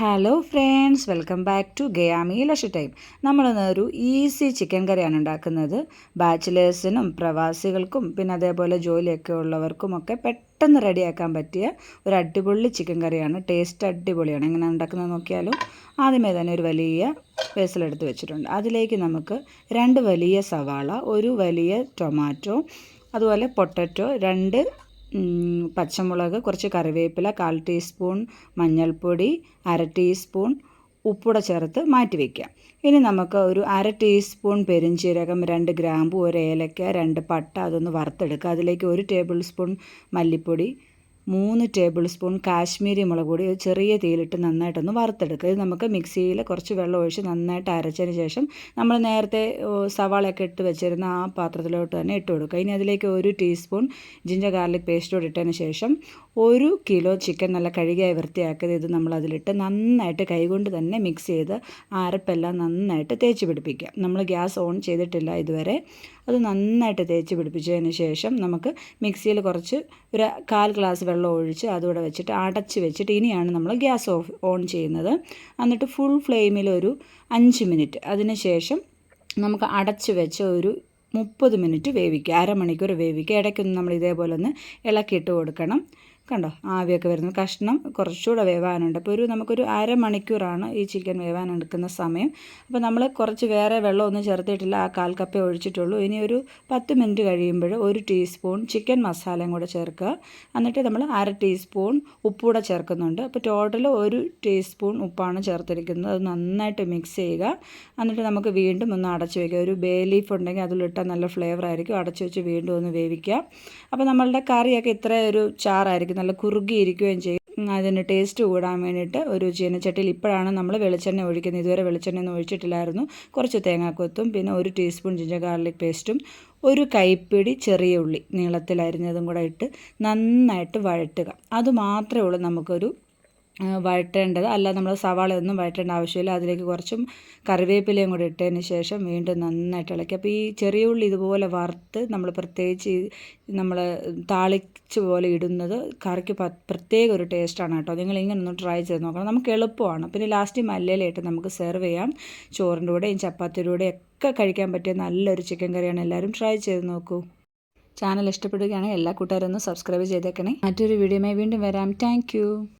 Hello friends welcome back to ഗയാമി ലഷ time നമ്മളിന്ന് ഒരു ഈസി ചിക്കൻ കറിയാണ് ഉണ്ടാക്കുന്നത്. ബാച്ചിലേഴ്സിനും പ്രവാസികൾക്കും പിന്നെ അതേപോലെ ജോലിയൊക്കെ ഉള്ളവർക്കും ഒക്കെ പെട്ടെന്ന് റെഡിയാക്കാൻ പറ്റിയ ഒരു അടിപൊളി ചിക്കൻ കറിയാണ്. ടേസ്റ്റ് അടിപൊളിയാണ്. എങ്ങനെ ഉണ്ടാക്കുന്നത് നോക്കിയാലും ആദ്യമേ തന്നെ ഒരു വലിയ വേസലെടുത്ത് വെച്ചിട്ടുണ്ട്. അതിലേക്ക് നമുക്ക് രണ്ട് വലിയ സവാള ഒരു വലിയ ടൊമാറ്റോ അതുപോലെ പൊട്ടറ്റോ രണ്ട് പച്ചമുളക് കുറച്ച് കറിവേപ്പില കാൽ ടീസ്പൂൺ മഞ്ഞൾപ്പൊടി അര ടീസ്പൂൺ ഉപ്പൂടെ ചേർത്ത് മാറ്റി വയ്ക്കാം ഇനി നമുക്ക് ഒരു അര ടീസ്പൂൺ പെരിഞ്ചീരകം രണ്ട് ഗ്രാമ്പു ഒരു ഏലക്ക രണ്ട് പട്ട അതൊന്ന് വറുത്തെടുക്കുക. അതിലേക്ക് ഒരു ടേബിൾ സ്പൂൺ മല്ലിപ്പൊടി മൂന്ന് ടേബിൾ സ്പൂൺ കാശ്മീരി മുളക് പൊടി ചെറിയ തീയിലിട്ട് നന്നായിട്ടൊന്ന് വറുത്തെടുക്കുക. ഇത് നമുക്ക് മിക്സിയിൽ കുറച്ച് വെള്ളം ഒഴിച്ച് നന്നായിട്ട് അരച്ചതിന് ശേഷം നമ്മൾ നേരത്തെ സവാളയൊക്കെ ഇട്ട് വെച്ചിരുന്ന ആ പാത്രത്തിലോട്ട് തന്നെ ഇട്ട് കൊടുക്കുക. ഇനി അതിലേക്ക് ഒരു ടീസ്പൂൺ ജിഞ്ചർ ഗാർലിക് പേസ്റ്റ് കൂടി ഇട്ടതിന് ശേഷം ഒരു കിലോ ചിക്കൻ നല്ല കഴുകിയായി വൃത്തിയാക്കിയത് ഇത് നമ്മൾ അതിലിട്ട് നന്നായിട്ട് കൈകൊണ്ട് തന്നെ മിക്സ് ചെയ്ത് ആ അരപ്പെല്ലാം നന്നായിട്ട് തേച്ച് പിടിപ്പിക്കുക. നമ്മൾ ഗ്യാസ് ഓൺ ചെയ്തിട്ടില്ല ഇതുവരെ. അത് നന്നായിട്ട് തേച്ച് പിടിപ്പിച്ചതിന് ശേഷം നമുക്ക് മിക്സിയിൽ കുറച്ച് ഒരു കാൽ ഗ്ലാസ് വെള്ളം ഒഴിച്ച് അതുകൂടെ വെച്ചിട്ട് അടച്ച് വെച്ചിട്ട് ഇനിയാണ് നമ്മൾ ഗ്യാസ് ഓഫ് ഓൺ ചെയ്യുന്നത്. എന്നിട്ട് ഫുൾ ഫ്ലെയിമിൽ ഒരു അഞ്ച് മിനിറ്റ്. അതിന് ശേഷം നമുക്ക് അടച്ച് വെച്ച ഒരു മുപ്പത് മിനിറ്റ് വേവിക്കുക. അരമണിക്കൂർ വേവിക്കുക. ഇടയ്ക്കൊന്ന് നമ്മൾ ഇതേപോലെ ഒന്ന് ഇളക്കിയിട്ട് കൊടുക്കണം. കണ്ടോ? ആവിയൊക്കെ വരുന്നത്. കഷ്ണം കുറച്ചുകൂടെ വേവാനുണ്ട്. അപ്പോൾ ഒരു നമുക്കൊരു അരമണിക്കൂറാണ് ഈ ചിക്കൻ വേവാൻ എടുക്കുന്ന സമയം. അപ്പോൾ നമ്മൾ കുറച്ച് വേറെ വെള്ളമൊന്നും ചേർത്തിട്ടില്ല. ആ കാൽ കപ്പേ ഒഴിച്ചിട്ടുള്ളൂ. ഇനി ഒരു പത്ത് മിനിറ്റ് കഴിയുമ്പോൾ ഒരു ടീസ്പൂൺ ചിക്കൻ മസാലയും കൂടെ ചേർക്കുക. എന്നിട്ട് നമ്മൾ അര ടീസ്പൂൺ ഉപ്പൂടെ ചേർക്കുന്നുണ്ട്. അപ്പോൾ ടോട്ടൽ ഒരു ടീസ്പൂൺ ഉപ്പാണ് ചേർത്തിരിക്കുന്നത്. അത് നന്നായിട്ട് മിക്സ് ചെയ്യുക. എന്നിട്ട് നമുക്ക് വീണ്ടും ഒന്ന് അടച്ചു വയ്ക്കുക ഒരു ബേ ലീഫ് ഉണ്ടെങ്കിൽ അതിലിട്ടാൽ നല്ല ഫ്ലേവർ ആയിരിക്കും അടച്ചു വെച്ച് വീണ്ടും ഒന്ന് വേവിക്കുക. അപ്പോൾ നമ്മളുടെ കറിയൊക്കെ ഇത്ര ഒരു ചാറായിരിക്കും. നല്ല കുറുകിയിരിക്കുകയും ചെയ്യും. അതിന് ടേസ്റ്റ് കൂടാൻ വേണ്ടിയിട്ട് ഒരു ചീനച്ചട്ടിയിൽ ഇപ്പോഴാണ് നമ്മൾ വെളിച്ചെണ്ണ ഒഴിക്കുന്നത്. ഇതുവരെ വെളിച്ചെണ്ണ ഒന്നും ഒഴിച്ചിട്ടില്ലായിരുന്നു. കുറച്ച് തേങ്ങാക്കൊത്തും പിന്നെ ഒരു ടീസ്പൂൺ ജിഞ്ചർ ഗാർലിക് പേസ്റ്റും ഒരു കൈപ്പിടി ചെറിയ ഉള്ളി നീളത്തിലരിഞ്ഞതും കൂടെ ഇട്ട് നന്നായിട്ട് വഴറ്റുക. അതുമാത്രമേ ഉള്ളൂ നമുക്കൊരു വഴറ്റേണ്ടത്. അല്ല നമ്മൾ സവാള ഒന്നും വഴറ്റേണ്ട ആവശ്യമില്ല. അതിലേക്ക് കുറച്ചും കറിവേപ്പിലയും കൂടി ഇട്ടതിന് ശേഷം വീണ്ടും നന്നായിട്ട് ഇളക്കി. അപ്പോൾ ഈ ചെറിയ ഉള്ളി ഇതുപോലെ വറുത്ത് നമ്മൾ പ്രത്യേകിച്ച് നമ്മൾ താളിച്ച് പോലെ ഇടുന്നത് കറിക്ക് പ്രത്യേക ഒരു ടേസ്റ്റാണ് കേട്ടോ. നിങ്ങൾ ഇങ്ങനെ ഒന്ന് ട്രൈ ചെയ്ത് നോക്കണം. നമുക്ക് എളുപ്പമാണ്. പിന്നെ ലാസ്റ്റ് മല്ലയിലിട്ട് നമുക്ക് സെർവ് ചെയ്യാം. ചോറിന്റെ കൂടെയും ചപ്പാത്തിയുടെ ഒക്കെ കഴിക്കാൻ പറ്റിയ നല്ലൊരു ചിക്കൻ കറിയാണ്. എല്ലാവരും ട്രൈ ചെയ്ത് നോക്കൂ. ചാനൽ ഇഷ്ടപ്പെടുകയാണെങ്കിൽ എല്ലാ കൂട്ടുകാരും ഒന്ന് സബ്സ്ക്രൈബ് ചെയ്തേക്കണേ. മറ്റൊരു വീഡിയോയുമായി വീണ്ടും വരാം. താങ്ക്